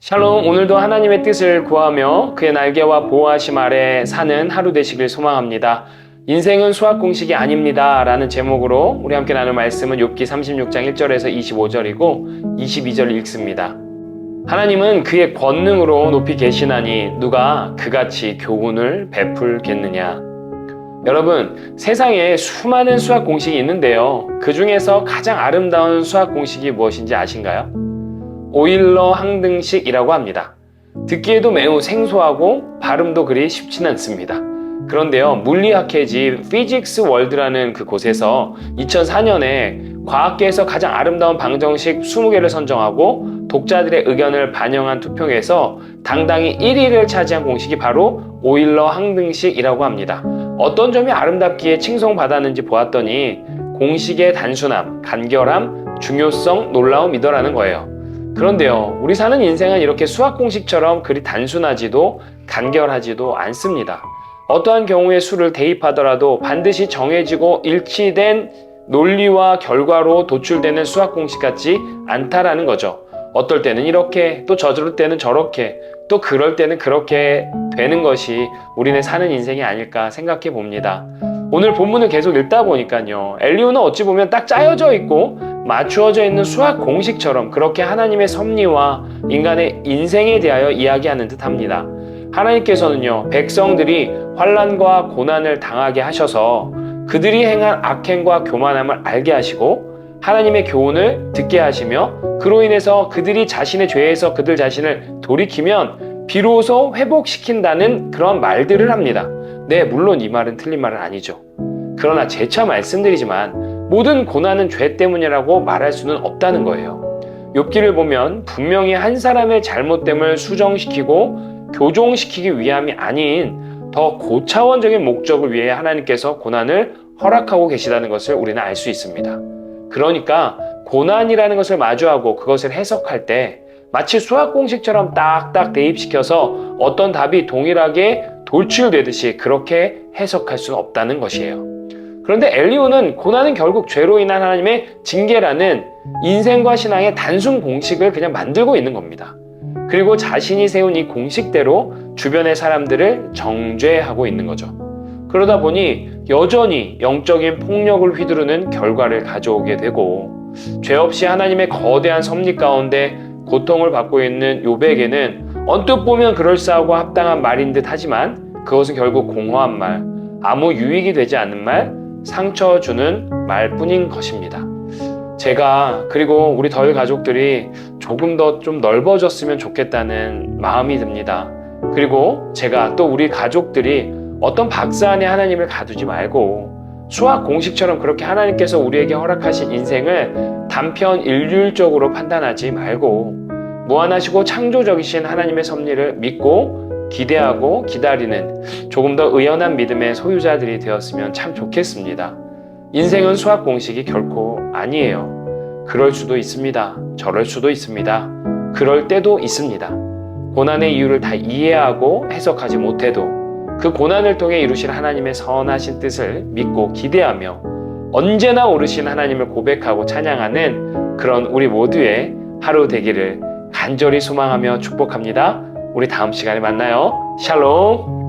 샬롬 오늘도 하나님의 뜻을 구하며 그의 날개와 보호하심 아래 사는 하루 되시길 소망합니다. 인생은 수학 공식이 아닙니다. 라는 제목으로 우리 함께 나눌 말씀은 욥기 36장 1절에서 25절이고 22절 읽습니다. 하나님은 그의 권능으로 높이 계시나니 누가 그같이 교훈을 베풀겠느냐. 여러분, 세상에 수많은 수학 공식이 있는데요. 그 중에서 가장 아름다운 수학 공식이 무엇인지 아신가요? 오일러 항등식이라고 합니다. 듣기에도 매우 생소하고 발음도 그리 쉽지는 않습니다. 그런데요, 물리학회지 피직스 월드라는 그 곳에서 2004년에 과학계에서 가장 아름다운 방정식 20개를 선정하고 독자들의 의견을 반영한 투표에서 당당히 1위를 차지한 공식이 바로 오일러 항등식이라고 합니다. 어떤 점이 아름답기에 칭송받았는지 보았더니 공식의 단순함, 간결함, 중요성, 놀라움이더라는 거예요. 그런데요, 우리 사는 인생은 이렇게 수학 공식처럼 그리 단순하지도 간결하지도 않습니다. 어떠한 경우에 수를 대입하더라도 반드시 정해지고 일치된 논리와 결과로 도출되는 수학 공식 같지 않다라는 거죠. 어떨 때는 이렇게, 또 저럴 때는 저렇게, 또 그럴 때는 그렇게 되는 것이 우리네 사는 인생이 아닐까 생각해 봅니다. 오늘 본문을 계속 읽다 보니까요. 엘리오는 어찌 보면 딱 짜여져 있고 맞추어져 있는 수학 공식처럼 그렇게 하나님의 섭리와 인간의 인생에 대하여 이야기하는 듯 합니다. 하나님께서는요, 백성들이 환란과 고난을 당하게 하셔서 그들이 행한 악행과 교만함을 알게 하시고 하나님의 교훈을 듣게 하시며 그로 인해서 그들이 자신의 죄에서 그들 자신을 돌이키면 비로소 회복시킨다는 그런 말들을 합니다. 네, 물론 이 말은 틀린 말은 아니죠. 그러나 재차 말씀드리지만 모든 고난은 죄 때문이라고 말할 수는 없다는 거예요. 욥기를 보면 분명히 한 사람의 잘못됨을 수정시키고 교종시키기 위함이 아닌 더 고차원적인 목적을 위해 하나님께서 고난을 허락하고 계시다는 것을 우리는 알 수 있습니다. 그러니까 고난이라는 것을 마주하고 그것을 해석할 때 마치 수학 공식처럼 딱딱 대입시켜서 어떤 답이 동일하게 돌출되듯이 그렇게 해석할 수는 없다는 것이에요. 그런데 엘리오는 고난은 결국 죄로 인한 하나님의 징계라는 인생과 신앙의 단순 공식을 그냥 만들고 있는 겁니다. 그리고 자신이 세운 이 공식대로 주변의 사람들을 정죄하고 있는 거죠. 그러다 보니 여전히 영적인 폭력을 휘두르는 결과를 가져오게 되고 죄 없이 하나님의 거대한 섭리 가운데 고통을 받고 있는 요백에는 언뜻 보면 그럴싸하고 합당한 말인 듯 하지만 그것은 결국 공허한 말, 아무 유익이 되지 않는 말, 상처 주는 말뿐인 것입니다. 제가 그리고 우리 덜 가족들이 조금 더 좀 넓어졌으면 좋겠다는 마음이 듭니다. 그리고 제가 또 우리 가족들이 어떤 박스 안에 하나님을 가두지 말고 수학 공식처럼 그렇게 하나님께서 우리에게 허락하신 인생을 단편 일률적으로 판단하지 말고 무한하시고 창조적이신 하나님의 섭리를 믿고 기대하고 기다리는 조금 더 의연한 믿음의 소유자들이 되었으면 참 좋겠습니다. 인생은 수학 공식이 결코 아니에요. 그럴 수도 있습니다. 저럴 수도 있습니다. 그럴 때도 있습니다. 고난의 이유를 다 이해하고 해석하지 못해도 그 고난을 통해 이루실 하나님의 선하신 뜻을 믿고 기대하며 언제나 오르신 하나님을 고백하고 찬양하는 그런 우리 모두의 하루 되기를 간절히 소망하며 축복합니다. 우리 다음 시간에 만나요. 샬롬!